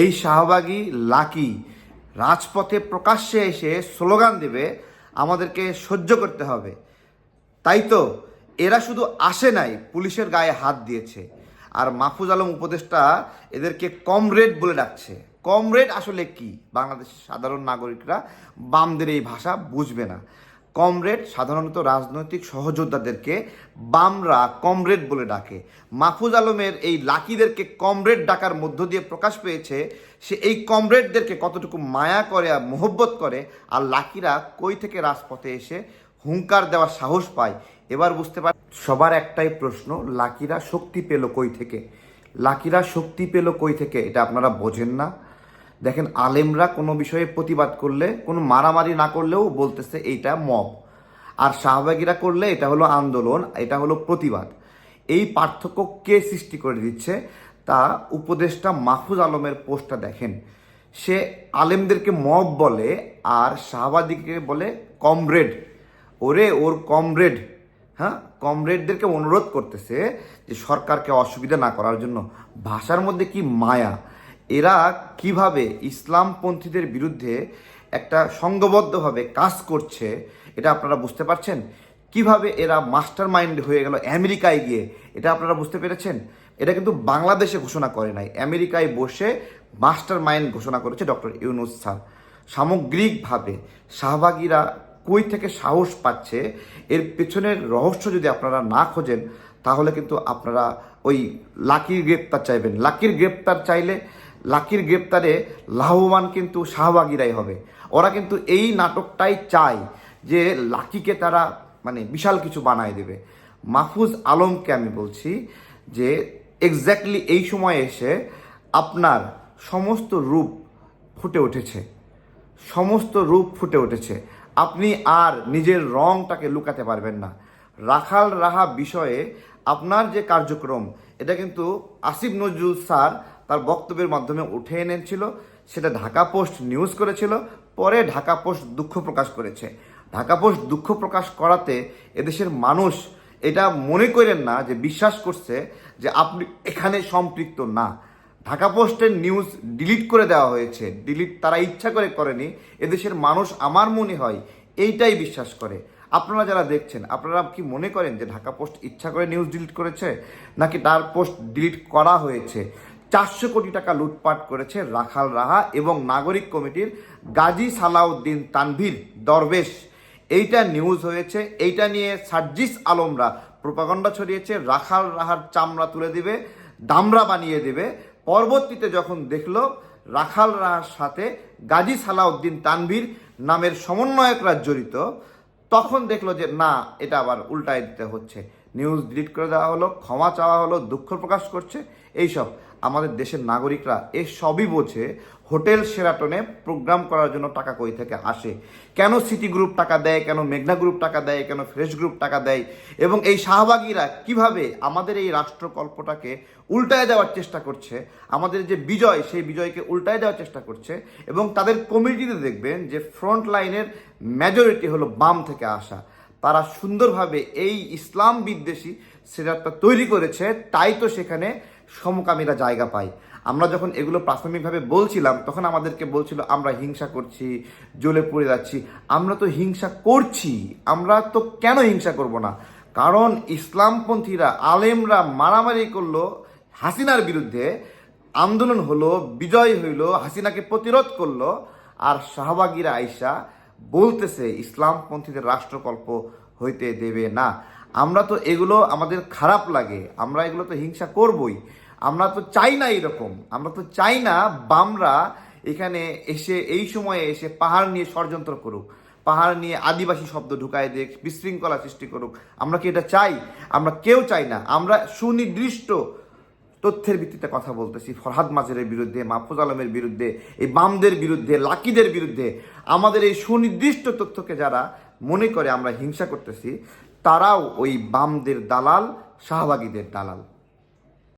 এই শাহবাগী লাকি রাজপথে প্রকাশ্যে এসে স্লোগান দেবে, আমাদেরকে সহ্য করতে হবে। তাই তো, এরা শুধু আসে নাই, পুলিশের গায়ে হাত দিয়েছে। আর মাহফুজ আলম উপদেষ্টা এদেরকে কমরেড বলে ডাকছে। কমরেড আসলে কি? বাংলাদেশের সাধারণ নাগরিকরা বামদের এই ভাষা বুঝবে না। কমরেড সাধারণত রাজনৈতিক সহযোদ্ধাদেরকে বামরা কমরেড বলে ডাকে। মাহফুজ আলমের এই লাকিদেরকে কমরেড ডাকার মধ্য দিয়ে প্রকাশ পেয়েছে, সে এই কমরেডদেরকে কতটুকু মায়া করে আর মোহব্বত করে আর লাকিরা কই থেকে রাজপথে এসে হুঙ্কার দেওয়ার সাহস পায়? এবার বুঝতে পার সবার একটাই প্রশ্ন, লাকিরা শক্তি পেল কই থেকে? লাকিরা শক্তি পেল কই থেকে? এটা আপনারা বোঝেন না। দেখেন আলেমরা কোনো বিষয়ে প্রতিবাদ করলে, কোনো মারামারি না করলেও বলতেছে এইটা মব। আর শাহবাগীরা করলে এটা হলো আন্দোলন, এটা হলো প্রতিবাদ। এই পার্থক্য কে সৃষ্টি করে দিচ্ছে? তা উপদেষ্টা মাহফুজ আলমের পোস্টটা দেখেন। সে আলেমদেরকে মব বলে আর শাহবাদীকে বলে কমরেড। ওরে ওর কমরেড। হ্যাঁ কমরেডদেরকে অনুরোধ করতেছে যে সরকারকে অসুবিধা না করার জন্য। ভাষার মধ্যে কি মায়া? এরা কীভাবে ইসলামপন্থীদের বিরুদ্ধে একটা সংঘবদ্ধভাবে কাজ করছে, এটা আপনারা বুঝতে পারছেন? কীভাবে এরা মাস্টার মাইন্ড হয়ে গেল আমেরিকায় গিয়ে, এটা আপনারা বুঝতে পেরেছেন? এটা কিন্তু বাংলাদেশে ঘোষণা করে নাই। আমেরিকায় বসে মাস্টার মাইন্ড ঘোষণা করেছে ডক্টর ইউনুস স্যার। সামগ্রিকভাবে শাহবাগীরা কই থেকে সাহস পাচ্ছে? এর পেছনের রহস্য যদি আপনারা না খোঁজেন, তাহলে কিন্তু আপনারা ওই লাকির গ্রেপ্তার চাইবেন। লাকির গ্রেপ্তার চাইলে লাকির গ্রেপ্তারে লাভবান কিন্তু শাহবাগীরাই হবে। ওরা কিন্তু এই নাটকটাই চায় যে লাকিকে তারা মানে বিশাল কিছু বানায় দেবে। মাহফুজ আলমকে আমি বলছি যে এক্স্যাক্টলি এই সময়ে এসে আপনার সমস্ত রূপ ফুটে উঠেছে। সমস্ত রূপ ফুটে উঠেছে। আপনি আর নিজের রংটাকে লুকাতে পারবেন না। রাখাল রাহা বিষয়ে আপনার যে কার্যক্রম, এটা কিন্তু আসিফ নজরুল স্যার তার বক্তব্যের মাধ্যমে উঠে এনেছিল, সেটা ঢাকা পোস্ট নিউজ করেছিল, পরে ঢাকা পোস্ট দুঃখ প্রকাশ করেছে। ঢাকা পোস্ট দুঃখ প্রকাশ করাতে এদেশের মানুষ এটা মনে করেন না যে বিশ্বাস করছে যে আপনি এখানে সম্পৃক্ত না। ঢাকা পোস্টের নিউজ ডিলিট করে দেওয়া হয়েছে। ডিলিট তারা ইচ্ছা করে করেনি। এদেশের মানুষ আমার মনে হয় এইটাই বিশ্বাস করে। আপনারা যারা দেখছেন, আপনারা কি মনে করেন যে ঢাকা পোস্ট ইচ্ছা করে নিউজ ডিলিট করেছে, নাকি তার পোস্ট ডিলিট করা হয়েছে? চারশো কোটি টাকা লুটপাট করেছে রাখাল রাহা এবং নাগরিক কমিটির গাজী সালাউদ্দিন তানভীর দরবেশ। এইটা নিউজ হয়েছে, এইটা নিয়ে সার্জিস আলমরা প্রপাগন্ডা ছড়িয়েছে, রাখাল রাহার চামড়া তুলে দিবে দামরা বানিয়ে দেবে। পরবর্তীতে যখন দেখল, রাখাল রাহার সাথে গাজী সালাউদ্দিন তানভীর নামের সমন্বয়করা জড়িত, তখন দেখল যে, না, এটা আবার উল্টায় দিতে হচ্ছে। নিউজ ডিলিট করে দেওয়া হলো, ক্ষমা চাওয়া হলো, দুঃখ প্রকাশ করছে, এইসব। আমাদের দেশের নাগরিকরা এ সবই বোঝে, হোটেল সেরাটনে প্রোগ্রাম করার জন্য টাকা কই থেকে আসে? কেন সিটি গ্রুপ টাকা দেয়, কেন মেঘনা গ্রুপ টাকা দেয়, কেন ফ্রেশ গ্রুপ টাকা দেয়? এবং এই শাহবাগীরা কীভাবে আমাদের এই রাষ্ট্রকল্পটাকে উল্টায় দেওয়ার চেষ্টা করছে, আমাদের যে বিজয়, সেই বিজয়কে উল্টায় দেওয়ার চেষ্টা করছে, এবং তাদের কমিটিতে দেখবেন যে ফ্রন্ট লাইনের মেজরিটি হলো বাম থেকে আসা। তারা সুন্দরভাবে এই ইসলাম বিদ্বেষী সেটাটা তৈরি করেছে, তাই তো সেখানে সমকামীরা জায়গা পায়। আমরা যখন এগুলো প্রাথমিকভাবে বলছিলাম, তখন আমাদেরকে বলছিল, আমরা হিংসা করছি, জ্বলে পড়ে যাচ্ছি। আমরা তো হিংসা করছি, আমরা তো কেন হিংসা করব না? কারণ ইসলামপন্থীরা, আলেমরা মারামারি করল হাসিনার বিরুদ্ধে, আন্দোলন হলো, বিজয় হইল, হাসিনাকে প্রতিরোধ করল, আর শাহবাগীরা আইসা বলতেছে, ইসলামপন্থীদের রাষ্ট্রকল্প হইতে দেবে না। আমরা তো এগুলো আমাদের খারাপ লাগে, আমরা এগুলো তো হিংসা করবই। আমরা তো চাই না এরকম আমরা তো চাই না বামরা এখানে এসে এই সময়ে এসে পাহাড় নিয়ে ষড়যন্ত্র করুক, পাহাড় নিয়ে আদিবাসী শব্দ ঢুকায় দেখ বিশৃঙ্খলা সৃষ্টি করুক। আমরা কি এটা চাই? আমরা কেউ চাই না। আমরা সুনির্দিষ্ট তথ্যের ভিত্তিতে কথা বলতেছি, ফরহাদ মাজেরের বিরুদ্ধে, মাহফুজ আলমের বিরুদ্ধে, এই বামদের বিরুদ্ধে, লাকিদের বিরুদ্ধে। আমাদের এই সুনির্দিষ্ট তথ্যকে যারা মনে করে আমরা হিংসা করতেছি তারাও ওই বামদের দালাল শাহবাগীদের দালাল।